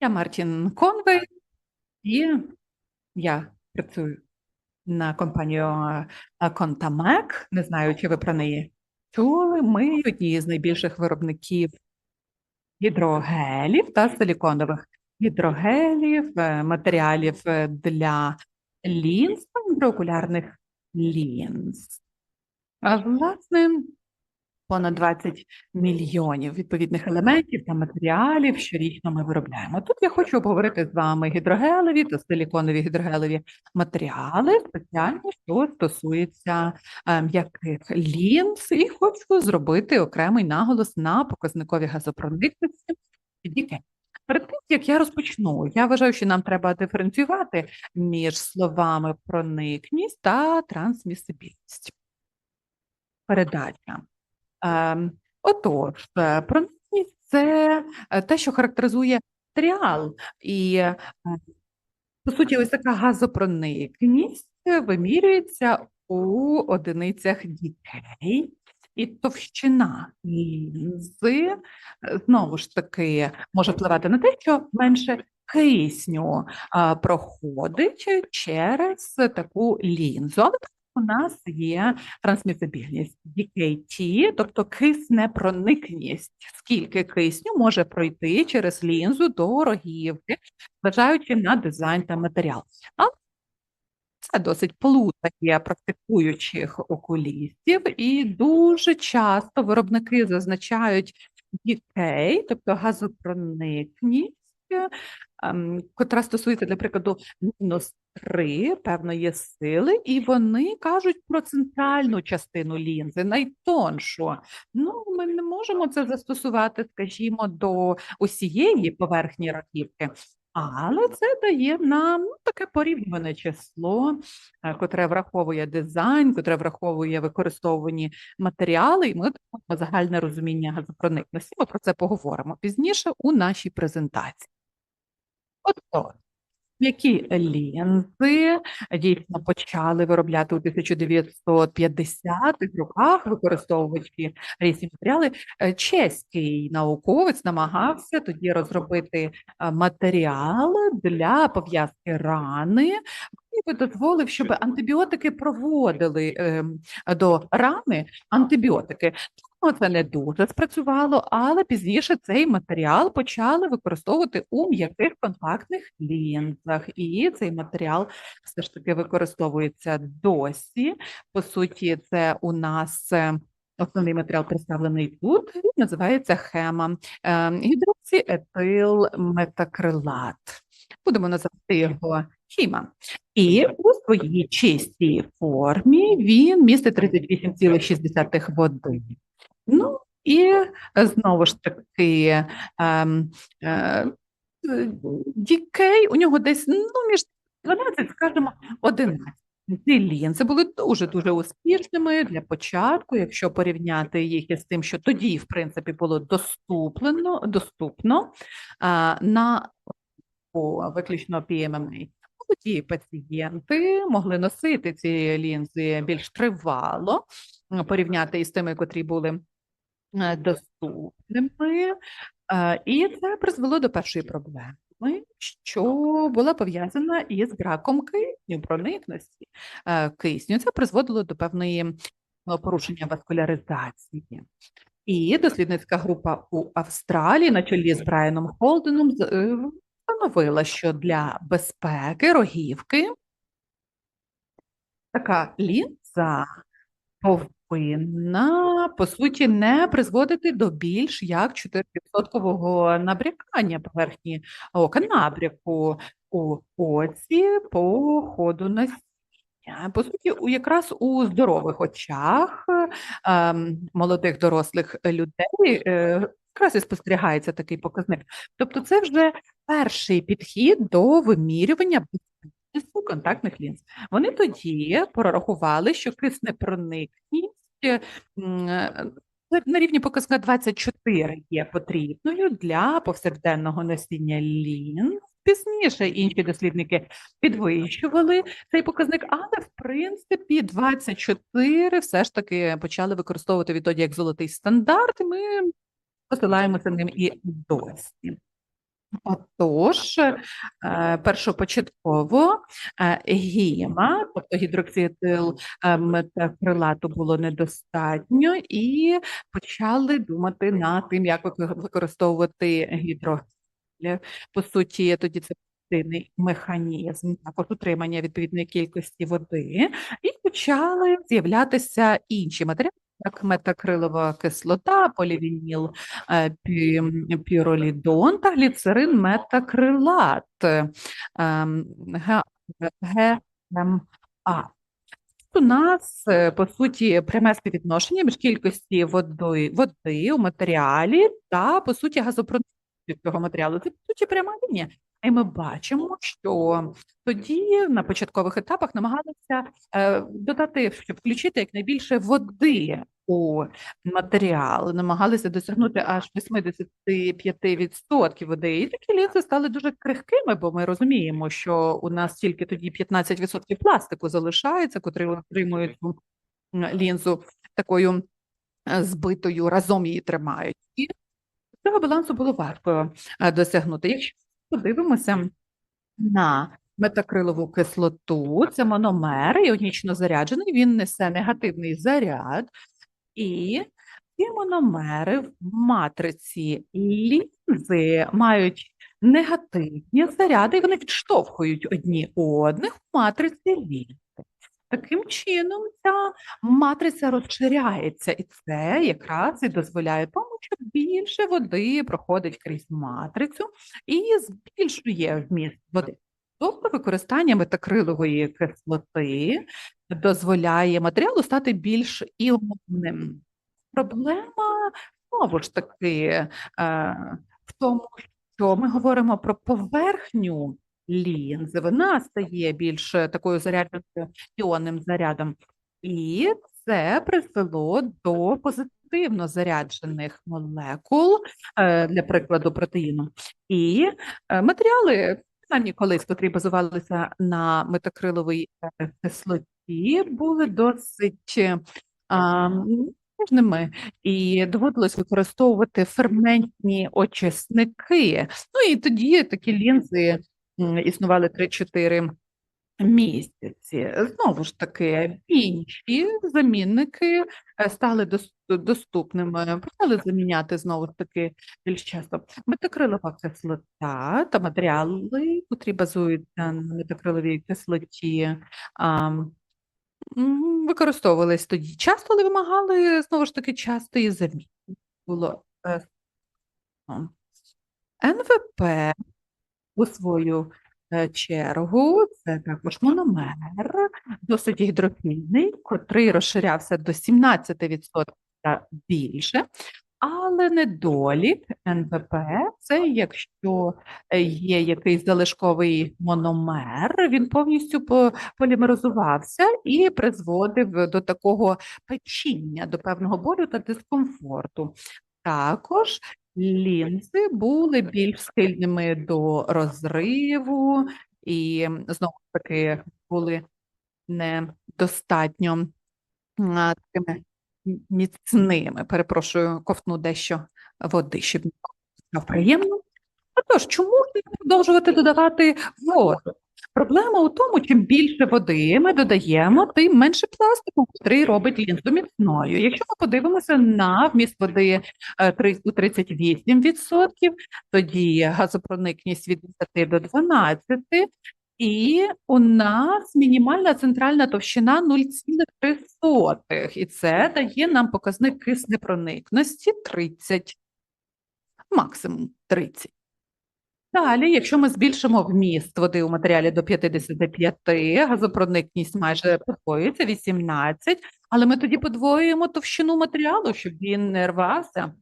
Я Мартін Конвей, і я працюю на компанію е, Contamec. Не знаю, чи ви про неї чули. Ми одні з найбільших виробників гідрогелів та силіконових гідрогелів, е, матеріалів е, для лінз та інтраокулярних лінз. А власне, понад 20 мільйонів відповідних елементів та матеріалів щорічно ми виробляємо. Тут я хочу обговорити з вами гідрогелеві та силіконові гідрогелеві матеріали, спеціально що стосується е, м'яких лінз, і хочу зробити окремий наголос на показникові газопроникності. Перед тим, як я розпочну, я вважаю, що нам треба диференціювати між словами проникність та трансмісибільність. Передача. Ем, Отож, е, проникність це е, те, що характеризує матеріал, і е, по суті, ось така газопроникність вимірюється у одиницях дітей. І товщина лінзи знову ж таки може впливати на те, що менше кисню проходить через таку лінзу. У нас є трансмісибільність DKT, тобто киснепроникність. Скільки кисню може пройти через лінзу до рогівки, зважаючи на дизайн та матеріал. Але це досить плутає практикуючих окулістів, і дуже часто виробники зазначають DK, тобто газопроникність, котра стосується, для прикладу, мінус 3 певної сили, і вони кажуть про центральну частину лінзи, найтоншу. Ну, ми не можемо це застосувати, скажімо, до усієї поверхні раківки. Але це дає нам ну, таке порівнюване число, е, котре враховує дизайн, котре враховує використовувані матеріали, і ми отримаємо загальне розуміння газопроникності. Ми про це поговоримо пізніше у нашій презентації. Отож, які лінзи дійсно почали виробляти у 1950-х роках, використовуючи різні матеріали. Е, Чеський науковець намагався тоді розробити е, матеріал для пов'язки рани, би дозволив, щоб антибіотики проводили ем, до рани антибіотики. Ну, це не дуже спрацювало, але пізніше цей матеріал почали використовувати у м'яких контактних лінзах, і цей матеріал все ж таки використовується досі. По суті, це у нас е, основний матеріал представлений тут. Він називається хема ем, гідроксіетил. Будемо називати його хіма. І у своїй чистій формі він містить 38,6 води. Ну і е, знову ж таки ем, е, дікей у нього десь ну, між 12, скажімо, 11. Ці лінзи були дуже-дуже успішними для початку, якщо порівняти їх із тим, що тоді, в принципі, було доступно, доступно а, на по виключно PMMA. Тоді пацієнти могли носити ці лінзи більш тривало, порівняти із тими, котрі були е, доступними, Е, і це призвело до першої проблеми, що була пов'язана із браком кисню, проникності е, кисню. Це призводило до певної порушення васкуляризації. І дослідницька група у Австралії на чолі з Брайаном Холденом встановила, що для безпеки рогівки така лінза повинна, по суті, не призводити до більш як 4% набрякання поверхні ока, набряку у оці по ходу носіння. По суті, у якраз у здорових очах ем, молодих дорослих людей е, якраз і спостерігається такий показник. Тобто, це вже перший підхід до вимірювання контактних лінз. Вони тоді прорахували, що киснепроникність е, на рівні показника 24 є потрібною для повсякденного носіння лінз. Пізніше інші дослідники підвищували цей показник, але в принципі 24 все ж таки почали використовувати відтоді як золотий стандарт, і ми посилаємося ним і досі. Отож, е, першопочатково е, гіма, тобто гідроксиетил е, метакрилату було недостатньо, і почали думати над тим, як використовувати гідро. По суті, тоді це механізм також утримання відповідної кількості води, і почали з'являтися інші матеріали, як метакрилова кислота, полівініл, е, піролідон та гліцерин метакрилат ем, ГМА. У нас, е, по суті, пряме співвідношення між кількості води, води у матеріалі та, по суті, газопроникності цього матеріалу. Це, по суті, пряма лінія. І ми бачимо, що тоді на початкових етапах намагалися е, додати, щоб включити якнайбільше води у матеріал, намагалися досягнути аж 85% води. І такі лінзи стали дуже крихкими, бо ми розуміємо, що у нас тільки тоді 15% пластику залишається, котрий отримують лінзу такою е, збитою, разом її тримають. І цього балансу було важко е, досягнути. Якщо подивимося на метакрилову кислоту, це мономер іонічно заряджений, він несе негативний заряд, і ці мономери в матриці лінзи мають негативні заряди, і вони відштовхують одні одних в матриці лінзи. Таким чином, ця матриця розширяється, і це якраз і дозволяє тому, що більше води проходить крізь матрицю і збільшує вміст води. Тобто використання метакрилової кислоти дозволяє матеріалу стати більш іонним. Проблема знову ж таки е, в тому, що ми говоримо про поверхню лінзи, вона стає більш такою зарядженою іонним зарядом, і це призвело до позитивно заряджених молекул, е, для прикладу, протеїну. І е, матеріали, принаймні колись, котрі базувалися на метакриловій е, кислоті, були досить а, ніжними, і доводилось використовувати ферментні очисники. Ну і тоді такі лінзи існували 3-4 місяці. Знову ж таки, інші замінники е, стали доступними, почали заміняти знову ж таки більш часто. Метакрилова кислота та матеріали, котрі базуються на метакриловій кислоті, використовувались тоді часто, але вимагали знову ж таки частої заміни. Було е, НВП у свою е, чергу, це також мономер, досить гідрофільний, котрий розширявся до 17% та більше. Але недолік НПП це якщо е, є якийсь залишковий мономер, він повністю по- полімеризувався і призводив до такого печіння, до певного болю та дискомфорту. Також лінзи були більш схильними до розриву і знову ж таки були недостатньо такими міцними. Перепрошую, ковтну дещо води, щоб приємно. Отож, чому не продовжувати додавати воду? Проблема у тому, чим більше води ми додаємо, тим менше пластику, який робить лінзу міцною. Якщо ми подивимося на вміст води е, у 38%, тоді газопроникність від 10 до 12, і у нас мінімальна центральна товщина 0,3. І це дає нам показник киснепроникності 30, максимум 30. Далі, якщо ми збільшимо вміст води у матеріалі до 55, газопроникність майже подвоюється 18, але ми тоді подвоюємо товщину матеріалу, щоб він не рвався.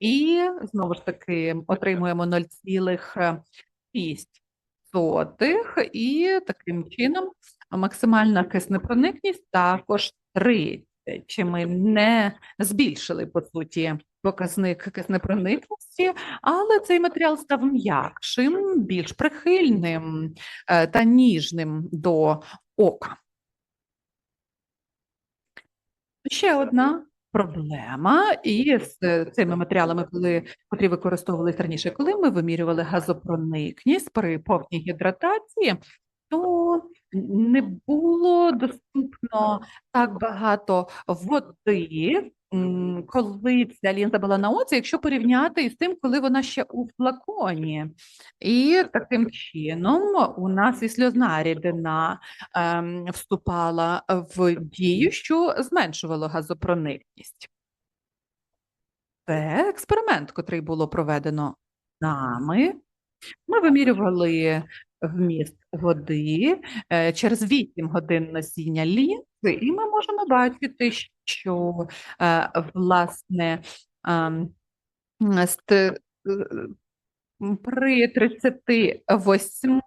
І знову ж таки отримуємо 0,6 і таким чином максимальна киснепроникність також 30. Чи ми не збільшили, по суті, показник киснепроникності, але цей матеріал став м'якшим, більш прихильним е, та ніжним до ока. Ще одна проблема і з е, цими матеріалами, коли котрі використовувались раніше, коли ми вимірювали газопроникність при повній гідратації, то не було доступно так багато води, коли ця лінза була на оці, якщо порівняти із тим, коли вона ще у флаконі. І таким чином у нас і сльозна рідина ем, вступала в дію, що зменшувало газопроникність. Це експеримент, котрий було проведено нами. Ми вимірювали вміст води е, через 8 годин носіння лінзи, і ми можемо бачити, що е, власне ем, е, при 38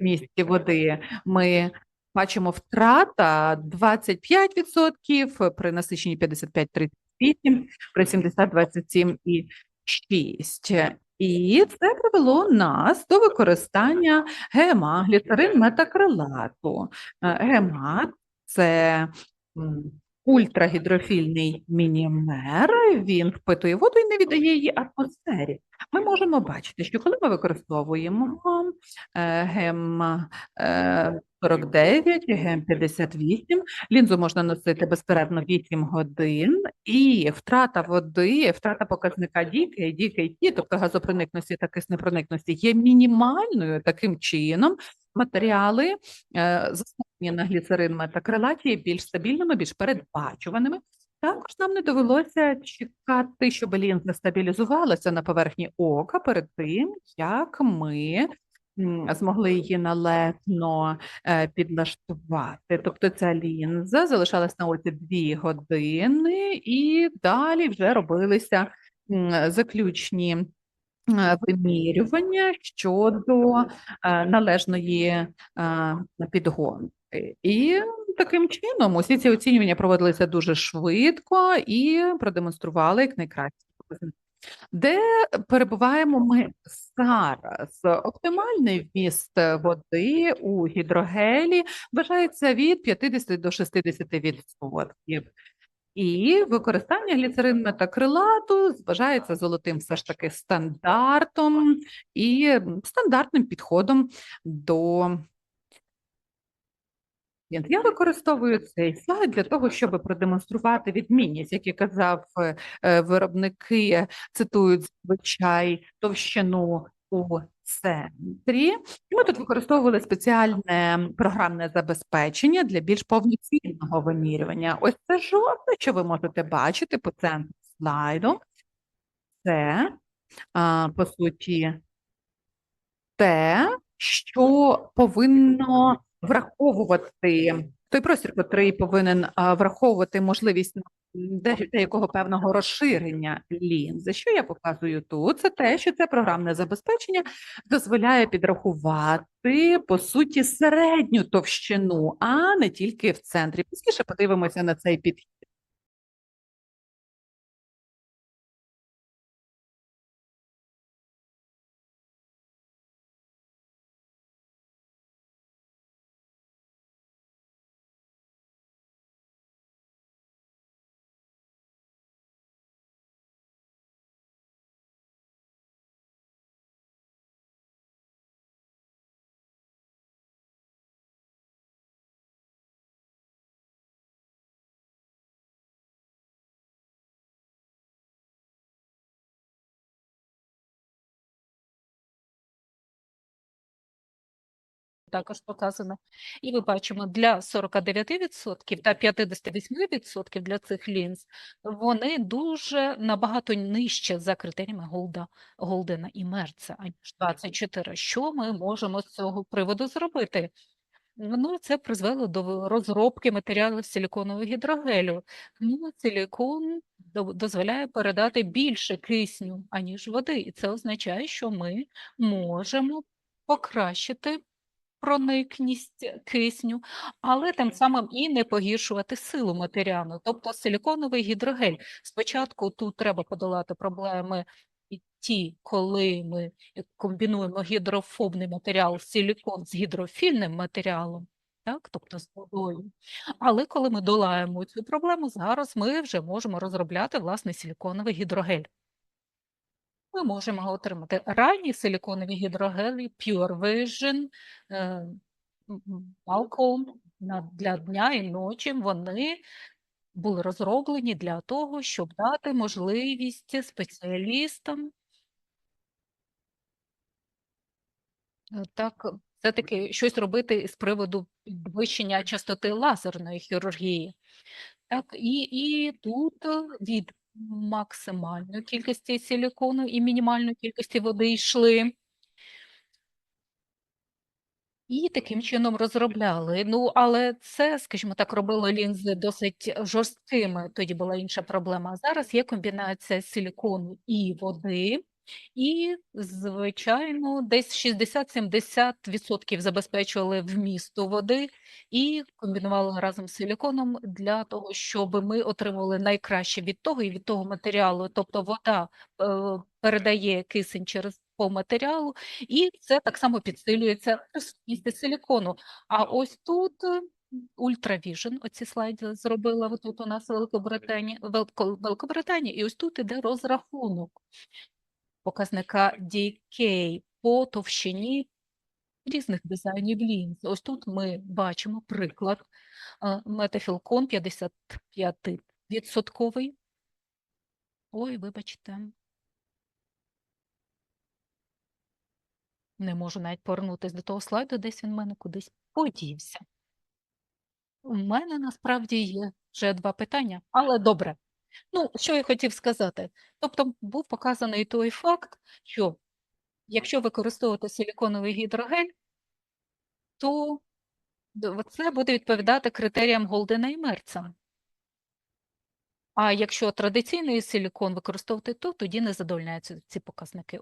вмісті води ми бачимо втрата 25%, при насиченні 55-38, при 70 27 і 6. І це привело нас до використання ГМА, гліцерин метакрилату. Е, ГМА – це ультрагідрофільний мінімер, він впитує воду і не віддає її атмосфері. Ми можемо бачити, що коли ми використовуємо е, ГЕМ е, 49, ГЕМ 58, лінзу можна носити безперервно 8 годин, і втрата води, втрата показника діки, діки ті, тобто газопроникності та киснепроникності, є мінімальною таким чином. Матеріали е, на гліцерин є більш стабільними, більш передбачуваними. Також нам не довелося чекати, щоб лінза стабілізувалася на поверхні ока перед тим, як ми змогли її належно е, підлаштувати. Тобто ця лінза залишалась на оці дві години, і далі вже робилися заключні е, вимірювання щодо е, належної е, підгонки. І таким чином усі ці оцінювання проводилися дуже швидко і продемонстрували як найкраще. Де перебуваємо ми зараз? Оптимальний вміст води у гідрогелі вважається від 50 до 60%. І використання гліцерин метакрилату вважається золотим все ж таки стандартом і стандартним підходом до Я використовую цей слайд для того, щоб продемонструвати відмінність, як і казав е, е, виробники, цитують зазвичай товщину у центрі. Ми тут використовували спеціальне програмне забезпечення для більш повноцінного вимірювання. Ось це жовте, що ви можете бачити по центру слайду. Це, по суті, те, що повинно враховувати той простір, який повинен враховувати можливість деякого певного розширення лінзи. Що я показую тут? Це те, що це програмне забезпечення дозволяє підрахувати по суті середню товщину, а не тільки в центрі. Пізніше подивимося на цей підхід. Також показано. І ми бачимо для 49% та 58% для цих лінз вони дуже набагато нижче за критеріями Голда, Голдена і Мерца, аніж 24. Що ми можемо з цього приводу зробити? Ну, це призвело до розробки матеріалів силіконового гідрогелю. Ну, силікон дозволяє передати більше кисню, аніж води, і це означає, що ми можемо покращити проникність кисню, але тим самим і не погіршувати силу матеріалу. Тобто силіконовий гідрогель. Спочатку тут треба подолати проблеми і ті, коли ми комбінуємо гідрофобний матеріал силікон з гідрофільним матеріалом. так, тобто з водою. Але коли ми долаємо цю проблему, зараз ми вже можемо розробляти власний силіконовий гідрогель. Ми можемо отримати ранні силіконові гідрогелі Pure Vision, е, м, Alcom на- для дня і ночі. Вони були розроблені для того, щоб дати можливість спеціалістам е, так, все-таки щось робити з приводу підвищення частоти лазерної хірургії. Так, і, і тут від максимальної кількості силікону і мінімальної кількості води йшли. І таким чином розробляли. Ну, але це, скажімо так, робило лінзи досить жорсткими. Тоді була інша проблема. Зараз є комбінація силікону і води, і, звичайно, десь 60-70% забезпечували вмісту води і комбінували разом з силіконом для того, щоб ми отримували найкраще від того і від того матеріалу. Тобто вода е, передає кисень через по матеріалу, і це так само підсилюється присутністю силікону. А ось тут е, Ultravision, оці слайди зробила тут у нас Великобританія, Велико- Великобританія, і ось тут іде розрахунок показника DK по товщині різних дизайнів лінз. Ось тут ми бачимо приклад метафілкон 55%. Ой, вибачте. Не можу навіть повернутися до того слайду, десь він в мене кудись подівся. У мене насправді є вже два питання, але добре. Ну, що я хотів сказати? Тобто був показаний той факт, що якщо використовувати силіконовий гідрогель, то це буде відповідати критеріям Голдена і Мерца. А якщо традиційний силікон використовувати, то тоді не задовольняються ці показники.